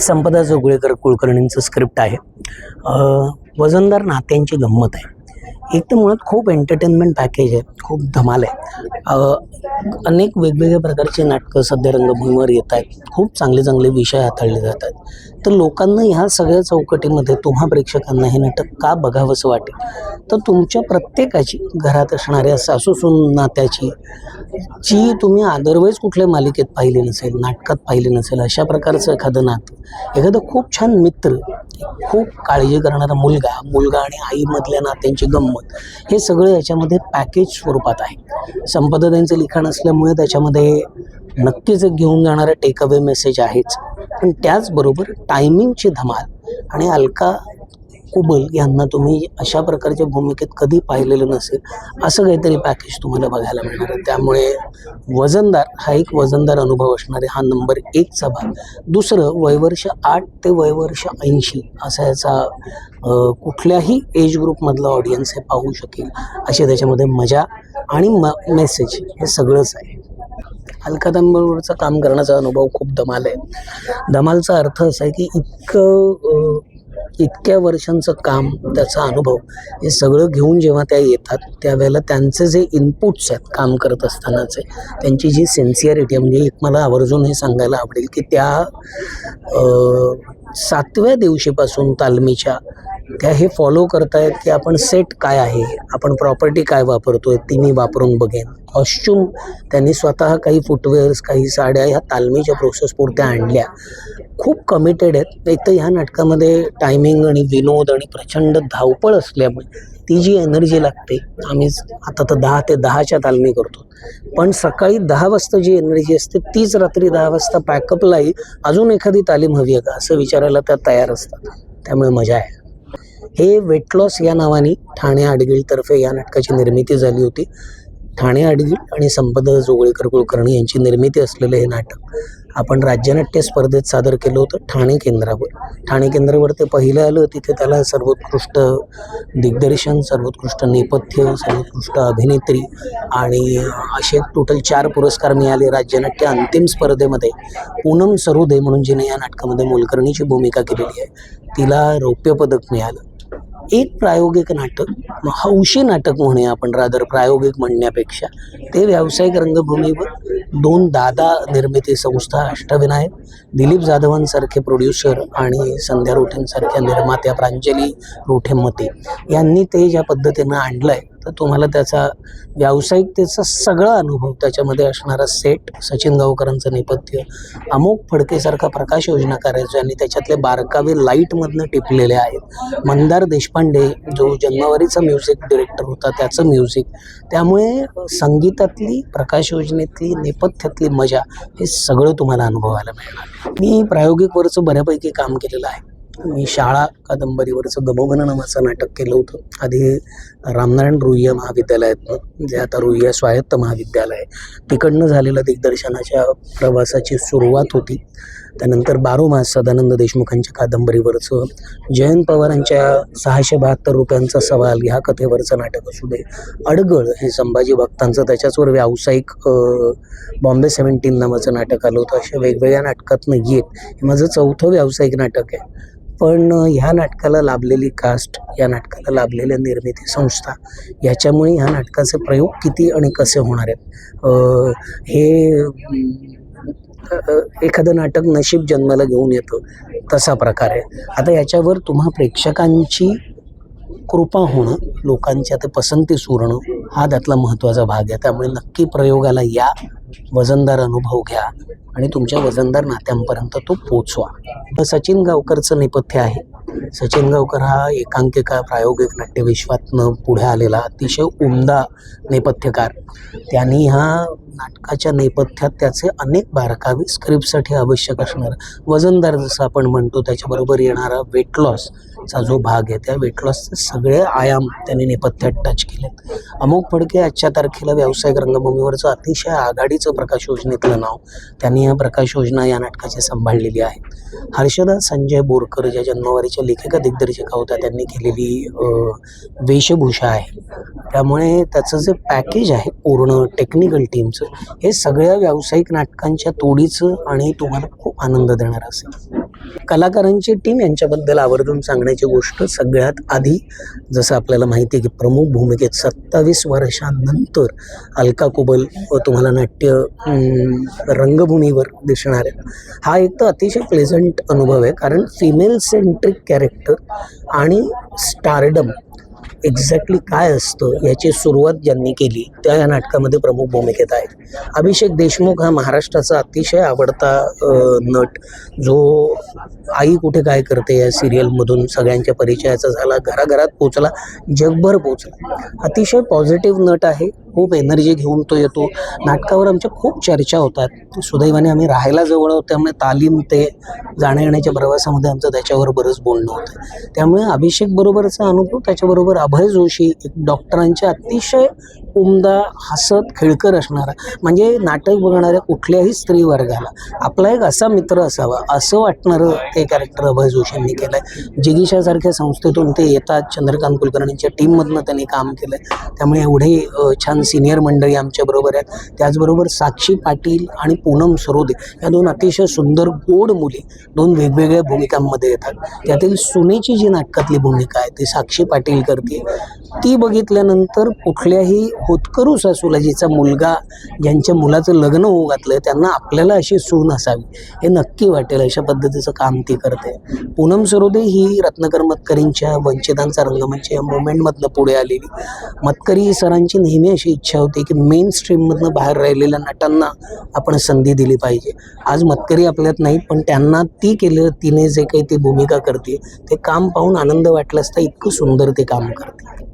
संपदा Joglekar कुलकर्णींचं script आहे. वजनदार नात्यांची गंमत आहे. एक तर मुळात खूप एंटरटेनमेंट पॅकेज आहे खूप धमाल आहे. अनेक वेगवेगळ्या प्रकारचे नाटकं सध्या रंगभूमीवर येत आहेत. खूप चांगले चांगले विषय हाताळले जात आहेत. तर लोकांना ह्या सगळ्या चौकटीमध्ये तुम्हा प्रेक्षकांना हे नाटक का बघावंसं वाटेल? तर तुमच्या प्रत्येकाची घरात असणाऱ्या सासूसून नात्याची जी तुम्ही अदरवाईज कुठल्या मालिकेत पाहिली नसेल नाटकात पाहिली नसेल अशा प्रकारचं एखादं नातं एखादं खूप छान मित्र खूप काळजी करणारा मुलगा मुलगा आणि आईमधल्या नात्यांची गंमत हे सगळं याच्यामध्ये पॅकेज स्वरूपात आहे. संपदाताईंचं लिखाण असल्यामुळे त्याच्यामध्ये नक्कीच एक घेऊन जाणारा टेकअवे मेसेज आहेच. पण त्याचबरोबर टायमिंगची धमाल आणि अलका कुबल यांना तुम्ही अशा प्रकारच्या भूमिकेत कधी पाहिलेलं नसेल असं काहीतरी पॅकेज तुम्हाला बघायला मिळणार आहे. त्यामुळे वजनदार हा एक वजनदार अनुभव असणारे हा नंबर एकचा भाग. दुसरं वयवर्ष आठ ते वयवर्ष ऐंशी असा याचा कुठल्याही एज ग्रुपमधला ऑडियन्स हे पाहू शकेल. अशी त्याच्यामध्ये मजा आणि म मेसेज हे सगळंच आहे. अलकादंबरोबरचं काम करण्याचा अनुभव खूप धमाल आहे. धमालचा अर्थ असा आहे की इतकं इतक्या वर्षांचं काम त्याचा अनुभव हे सगळं घेऊन जेव्हा त्या येतात त्यावेळेला त्यांचे जे इनपुट्स आहेत काम करत असतानाचे त्यांची जी सिन्सिअरिटी म्हणजे एक मला आवर्जून हे सांगायला आवडेल की त्या सातव्या दिवशीपासून तालमीच्या त्या हे फॉलो करतायत की आपण सेट काय आहे आपण प्रॉपर्टी काय वापरतोय ती मी वापरून बघेन. कॉस्च्युम त्यांनी स्वतः काही फुटवेअर्स काही साड्या ह्या तालमीच्या प्रोसेस पुरत्या आणल्या. खूप कमिटेड आहेत. एक तर ह्या नाटकामध्ये टायमिंग आणि विनोद आणि प्रचंड धावपळ असल्यामुळे ती जी एनर्जी लागते आम्ही आता तर दहा ते दहाच्या तालमी करतो. पण सकाळी दहा वाजता जी एनर्जी असते तीच रात्री दहा वाजता पॅकअपलाही अजून एखादी तालीम हवी आहे का? असं विचारायला त्या तयार असतात. त्यामुळे मजा आहे. हे वेट लॉस या नावाने ठाणे आडगिळतर्फे या नाटकाची निर्मिती झाली होती. ठाणे आडगिळ आणि संपदा जोगळेकर कुलकर्णी यांची निर्मिती असलेलं हे नाटक आपण राज्यनाट्य स्पर्धेत सादर केलं होतं ठाणे केंद्रावर. ठाणे केंद्रावर ते पहिलं आलं तिथे त्याला सर्वोत्कृष्ट दिग्दर्शन सर्वोत्कृष्ट नेपथ्य सर्वोत्कृष्ट अभिनेत्री आणि असे टोटल चार पुरस्कार मिळाले राज्यनाट्य अंतिम स्पर्धेमध्ये. पूनम सरोदे म्हणून जिने या नाटकामध्ये मोलकर्णीची भूमिका केलेली आहे. तिला रौप्य पदक मिळालं. एक प्रायोगिक नाटक हौशी नाटक म्हणूया आपण रादर प्रायोगिक म्हणण्यापेक्षा ते व्यावसायिक रंगभूमीवर दोन दादा निर्मिती संस्था अष्टविनायक दिलीप जाधवांसारखे प्रोड्युसर आणि संध्या रोठेंसारख्या निर्मात्या प्रांजली रोठेमते यांनी ते ज्या पद्धतीनं आणलं आहे तर तुम्हाला त्याचा व्यावसायिकतेचा सगळा अनुभव त्याच्यामध्ये असणारा सेट सचिन गावकरांचं नेपथ्य अमोक फडकेसारखा प्रकाश योजना करायचा आणि त्याच्यातले बारकावे लाईटमधनं टिपलेले आहेत. मंदार देशपांडे जो जन्मवारीचा म्युझिक डिरेक्टर होता त्याचं म्युझिक त्यामुळे संगीतातली प्रकाश योजनेतली नेपथ्यातली मजा हे सगळं तुम्हाला अनुभवायला मिळणार. मी प्रायोगिकवरचं बऱ्यापैकी काम केलेलं आहे. मी शाळा कादंबरीवरचं गमोगन नावाचं नाटक केलं होतं. आधी रामनारायण रुईया महाविद्यालयातनं जे आता रुईया स्वायत्त महाविद्यालय. आहे तिकडनं झालेलं दिग्दर्शनाच्या प्रवासाची सुरुवात होती. त्यानंतर बारो मास सदानंद देशमुखांच्या कादंबरीवरचं जयंत पवारांच्या सहाशे बहात्तर रुपयांचा सवाल ह्या कथेवरचं नाटक असू दे अडगळ हे संभाजी भक्तांचं त्याच्याचवर व्यावसायिक बॉम्बे सेव्हन्टीन नावाचं नाटक आलं होतं. अशा वेगवेगळ्या नाटकातनं येत हे माझं चौथं व्यावसायिक नाटक आहे. पण ह्या नाटकाला लाभलेली कास्ट या नाटकाला लाभलेल्या निर्मिती संस्था याच्यामुळे ह्या नाटकाचे प्रयोग किती आणि कसे होणार आहेत? हे एखादं नाटक नशीब जन्माला घेऊन येतं तसा प्रकार आहे. आता याच्यावर तुम्हा प्रेक्षकांची कृपा होणं लोकांच्या ते पसंती सुरणं हा त्यातला महत्त्वाचा भाग आहे. त्यामुळे नक्की प्रयोगाला या वजनदार अनुभव घ्या आणि तुमच्या वजनदार नात्यांपर्यंत तो पोचवा. सचिन गावकरचं नेपथ्य आहे. सचिन गावकर हा एकांकिका प्रायोगिक नाट्यविश्वातनं पुढे आलेला अतिशय उमदा नेपथ्यकार. त्यांनी ह्या नाटकाच्या नेपथ्यात त्याचे अनेक बारकावे स्क्रिप्टसाठी आवश्यक असणार. वजनदार जसं आपण म्हणतो त्याच्याबरोबर येणारा वेट लॉसचा जो भाग आहे त्या वेट लॉसचे सगळे आयाम त्यांनी नेपथ्यात टच केलेत. अमोक फडके आजच्या तारखेला व्यावसायिक रंगभूमीवरचं अतिशय आघाडीचं प्रकाश योजनेतलं नाव त्यांनी या प्रकाश योजना या नाटकाची सांभाळलेली आहे. हर्षदा संजय बोरकर ज्या जन्मवारीच्या लेखिका दिग्दर्शिका होत्या त्यांनी केलेली वेशभूषा आहे. त्यामुळे त्याचं जे पॅकेज आहे पूर्ण टेक्निकल टीमचं हे सगळ्या व्यावसायिक नाटकांच्या तोडीचं आणि तुम्हाला खूप आनंद देणार असेल. कलाकारांची टीम यांच्याबद्दल आवर्जून सांगण्याची गोष्ट सगळ्यात आधी जसं आपल्याला माहिती आहे की प्रमुख भूमिकेत सत्तावीस वर्षांनंतर अलका कुबल व तुम्हाला नाट्य रंगभूमीवर दिसणार आहे हा एक तर अतिशय प्लेझंट अनुभव आहे कारण फिमेल सेंट्रिक कॅरेक्टर आणि स्टारडम एक्झॅक्टली काय असतं याची सुरुवात ज्यांनी केली त्या या नाटकामध्ये प्रमुख भूमिकेत आहेत. अभिषेक देशमुख हा महाराष्ट्राचा अतिशय आवडता नट. जो आई कुठे काय करते या सिरियलमधून सगळ्यांच्या परिचयाचा झाला घराघरात पोचला जगभर पोचला. अतिशय पॉझिटिव्ह नट आहे. खूप एनर्जी घेऊन तो येतो. नाटकावर आमच्या खूप चर्चा होतात सुदैवाने आम्ही राहायला जवळ आहोत त्यामुळे तालीम ते जाण्या येण्याच्या प्रवासामध्ये आमचं त्याच्यावर बरंच बोलणं होतं. त्यामुळे अभिषेक बरोबरचा अनुभव त्याच्याबरोबर अभय जोशी एक डॉक्टरांच्या अतिशय उमदा हसत खेळकर असणारा. म्हणजे नाटक बघणाऱ्या कुठल्याही स्त्री वर्गाला आपला एक असा मित्र असावा असं वाटणारं ते कॅरेक्टर अभय जोशींनी केलं आहे जिगीशासारख्या संस्थेतून ते येतात चंद्रकांत कुलकर्णींच्या टीममधनं त्यांनी काम केलं आहे त्यामुळे एवढे छान सिनियर मंडळी आमच्याबरोबर आहेत. त्याचबरोबर साक्षी पाटील आणि पूनम सरोदे या दोन अतिशय सुंदर गोड मुली दोन वेगवेगळ्या भूमिकांमध्ये येतात. त्यातील सुनेची जी नाटकातली भूमिका आहे ती साक्षी पाटील करते. ती बघितल्यानंतर कुठल्याही होतकरू सासूला जिचा मुलगा ज्यांच्या मुलाचं लग्न होऊ घातलं त्यांना आपल्याला अशी सून असावी. हे नक्की वाटेल अशा पद्धतीचं काम ती करते. पूनम सरोदे ही रत्नाकर मतकरींच्या वंचितांचा रंगमंच म्हणजे या मुवमेंटमधनं पुढे आलेली. मतकरी सरांची नेहमी अशी इच्छा होती की मेन स्ट्रीममधनं बाहेर राहिलेल्या नटांना आपण संधी दिली पाहिजे. आज मतकरी आपल्यात नाहीत पण त्यांना ती केलं तिने जे काही ती भूमिका करते ते काम पाहून आनंद वाटला असता इतकं सुंदर ते काम करते.